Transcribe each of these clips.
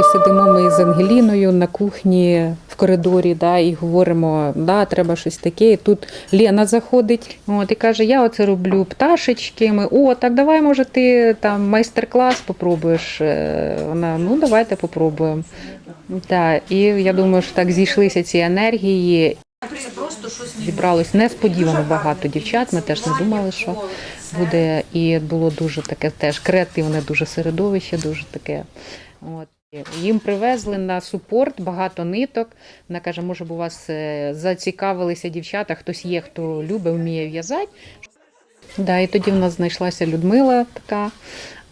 якось сидимо ми з Ангеліною на кухні в коридорі, да, і говоримо, да, треба щось таке. І тут Лена заходить от, і каже: Я оце роблю пташечки. Ми, о, так давай, може, ти там майстер-клас попробуєш. Е, Вона, ну давайте попробуємо. Так, і я думаю, що так зійшлися ці енергії. Зібралось несподівано багато дівчат. Ми теж не думали, що буде. І було дуже таке теж креативне, дуже середовище, дуже таке. От. Їм привезли на супорт багато ниток. Вона каже, може б у вас е, зацікавилися дівчата, хтось є, хто любить, вміє в'язати. Да, і тоді в нас знайшлася Людмила така.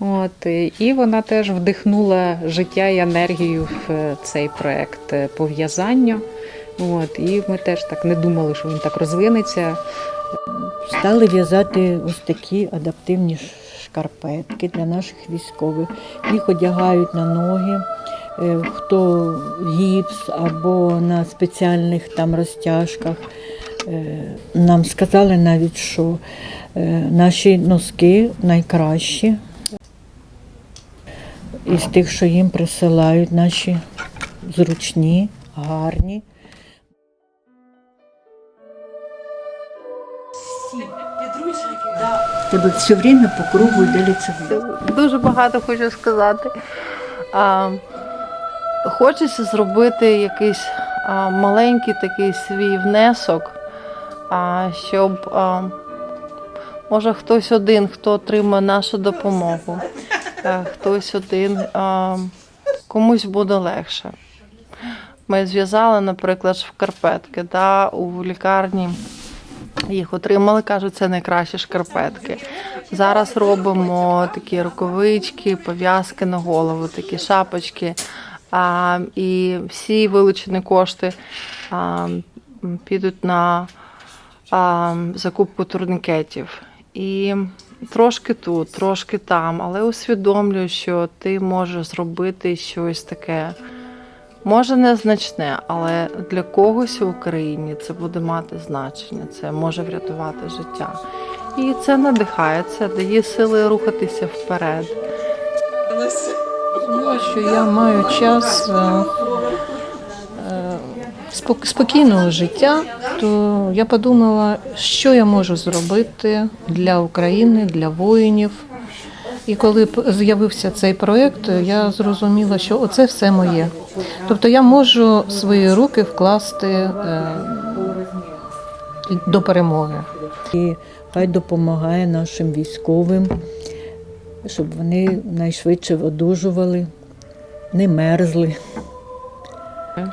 От, і вона теж вдихнула життя і енергію в е, цей проект е, по в'язанню. От, і ми теж так не думали, що він так розвинеться. Стали в'язати ось такі адаптивні шкарпетки для наших військових. Їх одягають на ноги, е, хто гіпс або на спеціальних там розтяжках. Е, Нам сказали навіть, що е, наші носки найкращі із тих, що їм присилають, наші зручні, гарні. Тебе все время по кругу йде лицевий. Дуже багато хочу сказати. А, хочеться зробити якийсь маленький такий свій внесок, щоб може хтось один, хто отримає нашу допомогу, а, хтось один, комусь буде легше. Ми зв'язали, наприклад, шкарпетки да, у лікарні. Їх отримали, кажуть, це найкращі шкарпетки. Зараз робимо такі рукавички, пов'язки на голову, такі шапочки. А, і всі вилучені кошти а, підуть на а, закупку турнікетів. І трошки тут, трошки там, але усвідомлюю, що ти можеш зробити щось таке. Може незначне, але для когось в Україні це буде мати значення, це може врятувати життя. І це надихає, це дає сили рухатися вперед. Що я маю час е, е, спокійного життя, то я подумала, що я можу зробити для України, для воїнів. І коли з'явився цей проєкт, я зрозуміла, що оце все моє. Тобто я можу свої руки вкласти е, до перемоги. І хай допомагає нашим військовим, щоб вони найшвидше одужували, не мерзли.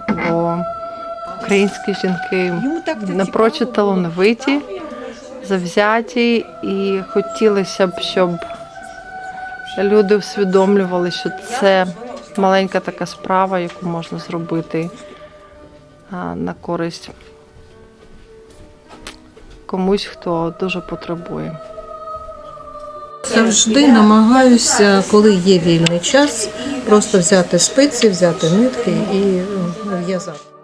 Бо українські жінки напрочуд талановиті, завзяті, і хотілося б, щоб люди усвідомлювали, що це маленька така справа, яку можна зробити на користь комусь, хто дуже потребує. Завжди намагаюся, коли є вільний час, просто взяти спиці, взяти нитки і в'язати.